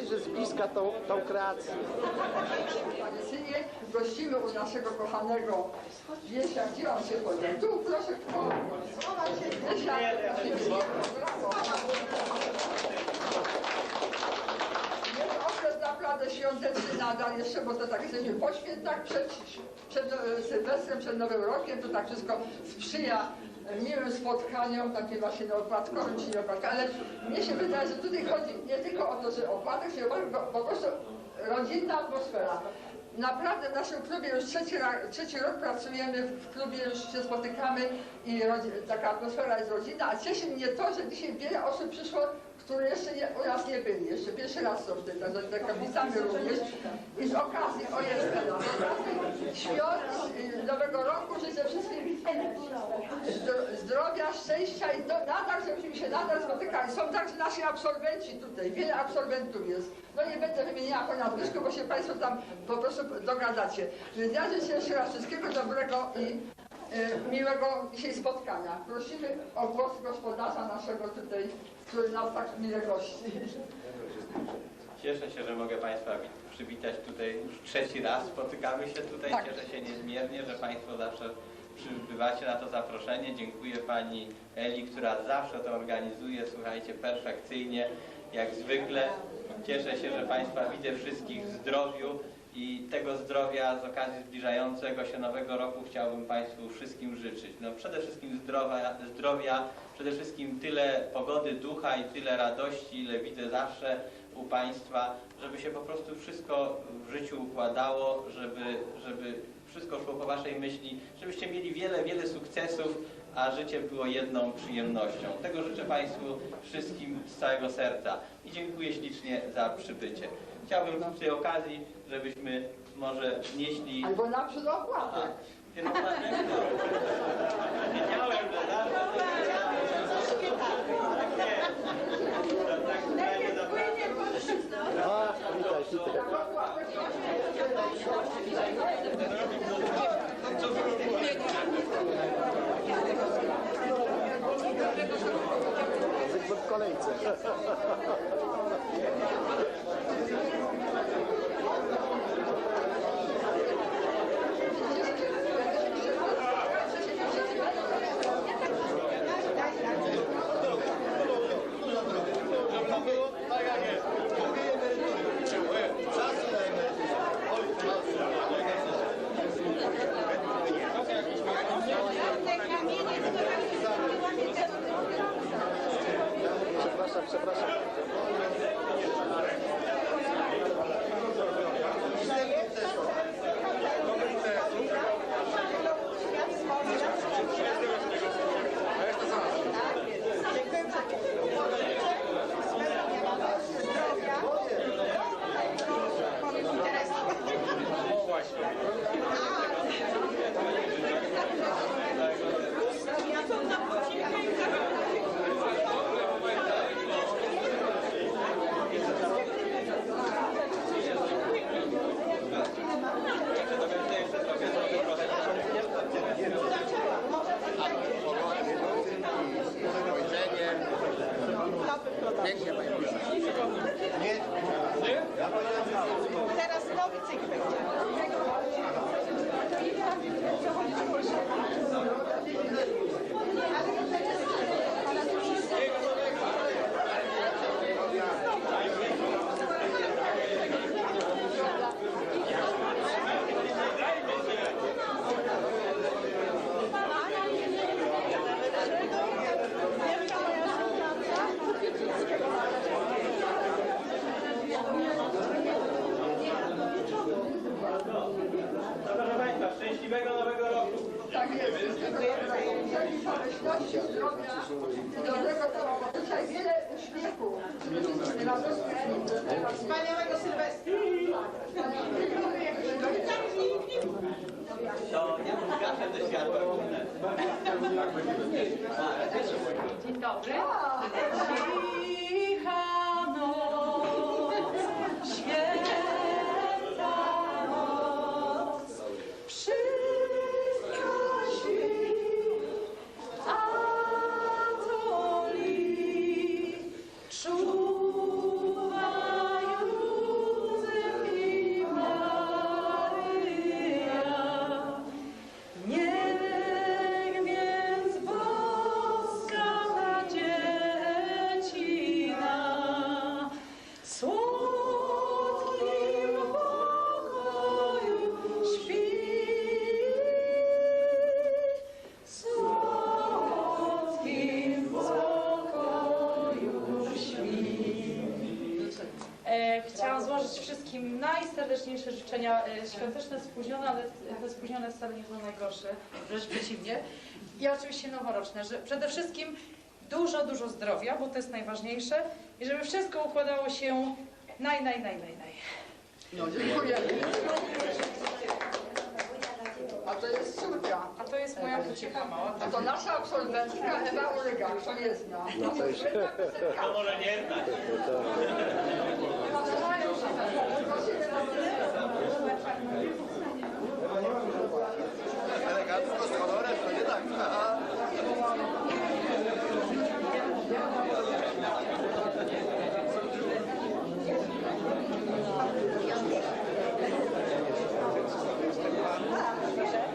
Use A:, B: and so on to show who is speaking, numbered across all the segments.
A: obejrzy z bliska tą, tą kreację.
B: Tradycyjnie gościmy u naszego kochanego Wiesia, gdzie on się podział? Tu proszę, schować się Wiesia. Brawo. Jest okres naprawdę świąteczny nadal jeszcze, bo to tak jesteśmy po świętach, przed, przed e, Sylwestrem, przed Nowym Rokiem, to tak wszystko sprzyja miłym spotkaniom, takim właśnie nieopłatkowym czy nieopłatkowym, ale mnie się wydaje, że tutaj chodzi nie tylko o to, że opłatek się opłatek, bo po prostu rodzinna atmosfera. Naprawdę w naszym klubie już trzeci, trzeci rok pracujemy, w klubie już się spotykamy i rodzi- taka atmosfera jest rodzinna, a cieszy mnie to, że dzisiaj wiele osób przyszło, które jeszcze nie, u nas nie byli, jeszcze pierwszy raz są tutaj, także tak kabicami również. I z okazji, o jest teraz, z okazji świąt y, Nowego Roku życzę wszystkim zdro- zdrowia, szczęścia i do, nadal, żebyśmy się nadal spotykali. Są także nasi absolwenci tutaj, wiele absolwentów jest. No nie będę wymieniała po nazwisku, bo się Państwo tam po prostu dogadacie. Więc ja życzę jeszcze raz wszystkiego dobrego i y, miłego dzisiaj spotkania. Prosimy o głos gospodarza naszego tutaj, który nas tak mile gości.
C: Cieszę się, że mogę Państwa wi- przywitać tutaj już trzeci raz. Spotykamy się tutaj.
B: Tak.
C: Cieszę się niezmiernie, że Państwo zawsze przybywacie na to zaproszenie. Dziękuję Pani Eli, która zawsze to organizuje. Słuchajcie, perfekcyjnie, jak zwykle. Cieszę się, że Państwa widzę wszystkich w zdrowiu i tego zdrowia z okazji zbliżającego się nowego roku chciałbym Państwu wszystkim życzyć. No przede wszystkim zdrowia, zdrowia, przede wszystkim tyle pogody ducha i tyle radości, ile widzę zawsze u Państwa, żeby się po prostu wszystko w życiu układało, żeby, żeby wszystko szło po Waszej myśli, żebyście mieli wiele, wiele sukcesów, a życie było jedną przyjemnością. Tego życzę Państwu wszystkim z całego serca i dziękuję ślicznie za przybycie. Chciałbym przy tej okazji, żebyśmy może wnieśli...
B: Albo.
C: Tak, wielopłatnego. Wiedziałem, że zawsze... Nie. To tak
A: Zygmunt w kolejce.
B: Thank you. Radosnych
D: Wspaniałego Sylwestra.
C: To ja zgaszam te światła.
E: Dzień dobry.
F: Najserdeczniejsze życzenia e, świąteczne, spóźnione, ale te spóźnione wcale nie są najgorsze, wręcz przeciwnie. I oczywiście noworoczne, że przede wszystkim dużo, dużo zdrowia, bo to jest najważniejsze i żeby wszystko układało się naj, naj, naj, naj, naj.
B: No dziękuję. A to jest córka.
F: A to jest moja pociecha mała.
B: A to nasza absolwentka Ewa Ulega, kto nie zna.
A: No to już.
C: To może nie znać.
A: Elegancko z kolorem, to nie tak. Aha.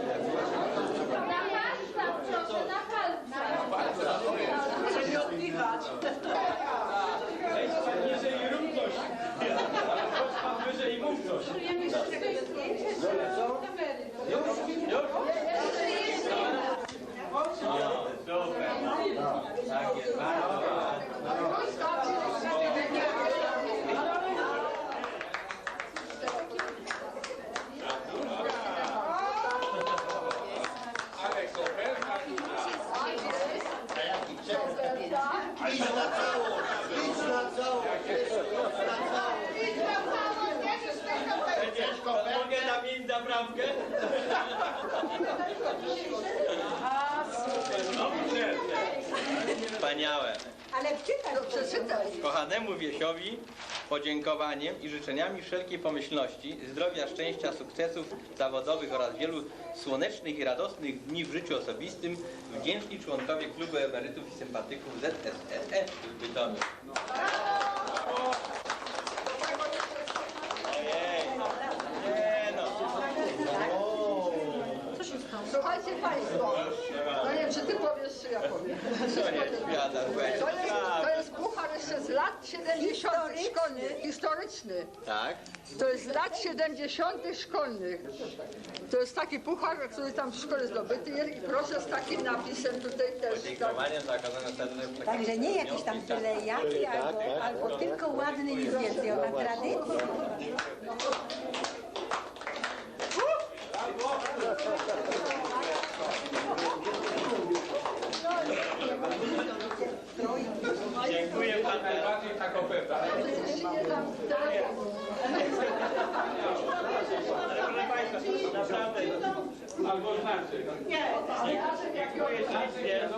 E: Na palcach, proszę, na palcach.
D: Proszę nie oddychać.
G: Niżej rób coś. Chodź pan wyżej i mów coś.
C: Super. Tak jest, bardzo ładnie. Mogę
F: super.
C: Wspaniałe.
D: Ale.
B: To przeczytaj.
C: Kochanemu Wiesiowi podziękowaniem i życzeniami wszelkiej pomyślności, zdrowia, szczęścia, sukcesów zawodowych oraz wielu słonecznych i radosnych dni w życiu osobistym wdzięczni członkowie Klubu Emerytów i Sympatyków ZSSE w Bytomiu. Ojej, nie no.
B: Słuchajcie Państwo, no nie wiem, czy Ty powiesz, czy ja powiem.
C: To
B: jest, to jest puchar jeszcze z lat 70. szkolnych, historyczny.
C: Tak?
B: To jest z lat 70. szkolnych. To jest taki puchar, który tam w szkole zdobyty jest i proszę z takim napisem tutaj też. Tak.
H: Także nie jakiś tam tyle jaki, albo, albo tylko ładny i więcej, a tradycji.
C: Dziękuję panu.
G: Bardziej ta koperta.
B: Nie dam telefonu.
C: Ale proszę Państwa, naprawdę
G: Albo znaczy.
C: Dziękuję ślicznie.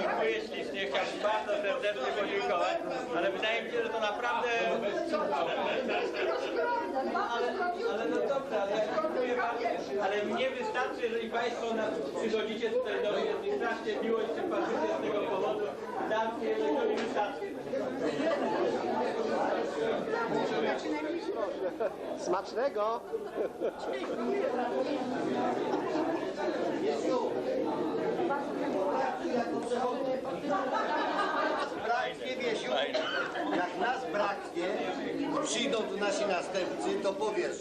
C: Dziękuję ślicznie. Chciałbym bardzo serdecznie podziękować, ale wydaje mi się, że to naprawdę... Ale no dobrze, ale ja dziękuję bardzo. Ale mnie wystarczy, jeżeli Państwo przychodzicie tutaj do mnie, jest mi strasznie miło i sympatycznie z tego powodu. Dla mnie to mi wystarczy.
A: Smacznego.
I: Braknie, Wiesiu, jak nas braknie, przyjdą tu nasi następcy, to powiesz,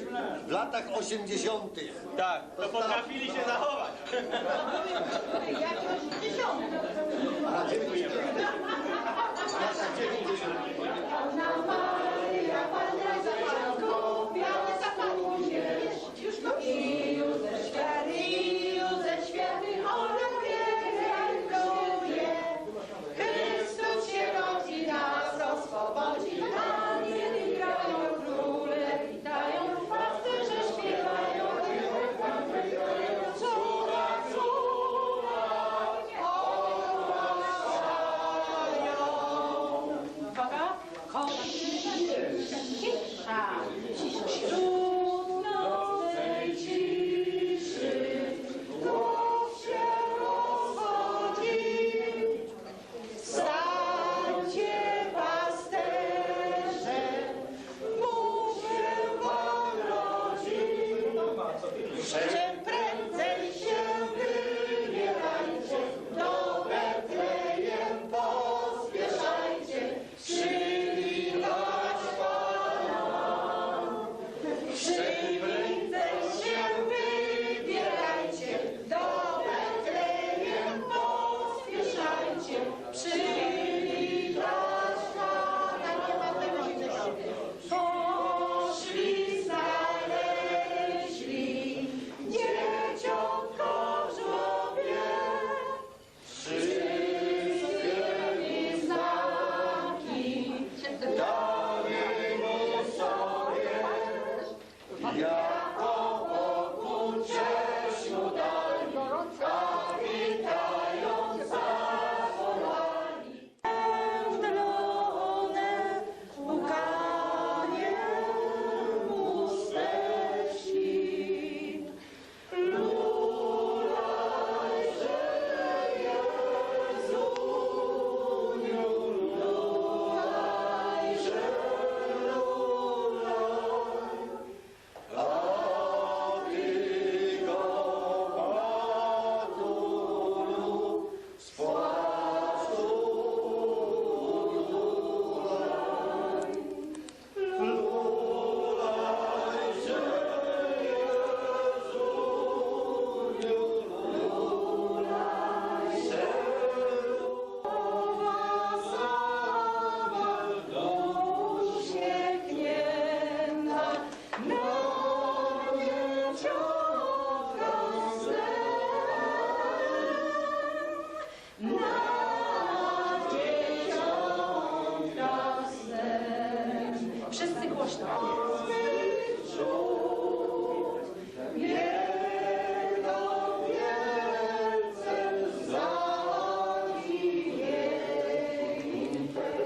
I: w latach 80.
C: Tak, to potrafili się zachować.
I: a 90. w latach 90.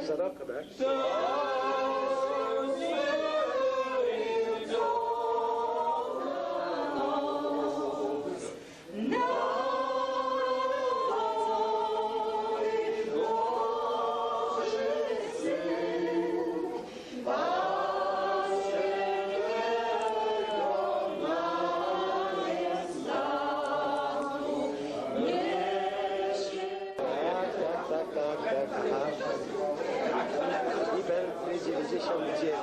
E: sana kadar. 99.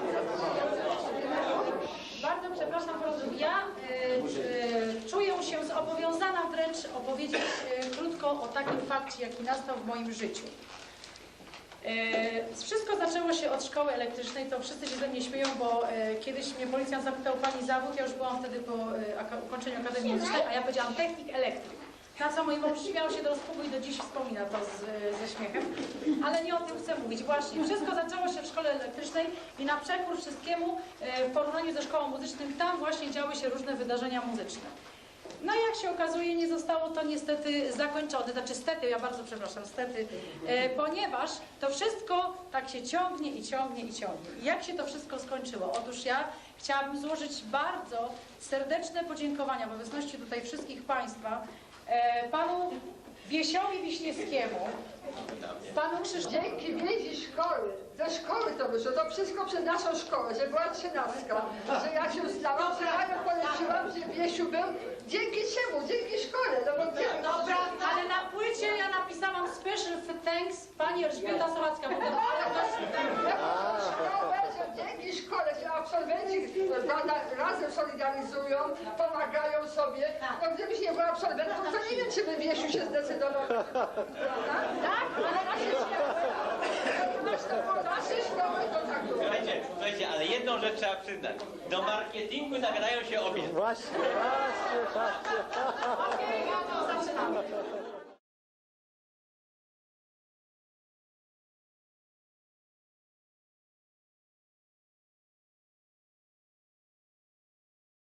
E: Bardzo przepraszam, Porozumienia. Ja y, y, czuję się
F: zobowiązana wręcz opowiedzieć y, krótko o takim fakcie, jaki nastał w moim życiu. Yy, wszystko zaczęło się od szkoły elektrycznej, to wszyscy się ze mnie śmieją, bo kiedyś mnie policjant zapytał Pani zawód, ja już byłam wtedy po ukończeniu Akademii a ja powiedziałam technik elektryk. Na co mój mąż się do rozpuku i do dziś wspomina to z, ze śmiechem. Ale nie o tym chcę mówić. Właśnie, wszystko zaczęło się w szkole elektrycznej i na przekór wszystkiemu e, w porównaniu ze szkołą muzyczną, tam właśnie działy się różne wydarzenia muzyczne. No jak się okazuje, nie zostało to niestety zakończone, znaczy stety, ja bardzo przepraszam, stety, e, ponieważ to wszystko tak się ciągnie i ciągnie i ciągnie. Jak się to wszystko skończyło? Otóż ja chciałabym złożyć bardzo serdeczne podziękowania w obecności tutaj wszystkich Państwa, Panu Wiesiowi Wiśniewskiemu, Panu Krzysztofowi,
B: Dzięki wiedzi szkoły, ze szkoły to wyszło, to wszystko przez naszą szkołę, że była trzynastka, że ja się znałam, że ja ją poleciłam, że Wiesiu był. Dzięki czemu? Dzięki szkole, no bo gdzie?
F: Dobra, ale na płycie ja napisałam special thanks Pani Elżbieta bo
B: szkołę, że dzięki szkole, że absolwenci razem solidarizują, pomagają sobie. No gdybyś nie była absolwentką, to nie wiem, czy by Wiesiu się zdecydował. Tak, ale nasze szkoły,
C: Słuchajcie, słuchajcie, ale jedną rzecz trzeba przyznać. Do marketingu nadają się obie.
A: Właśnie, właśnie, właśnie. Okej, ja to.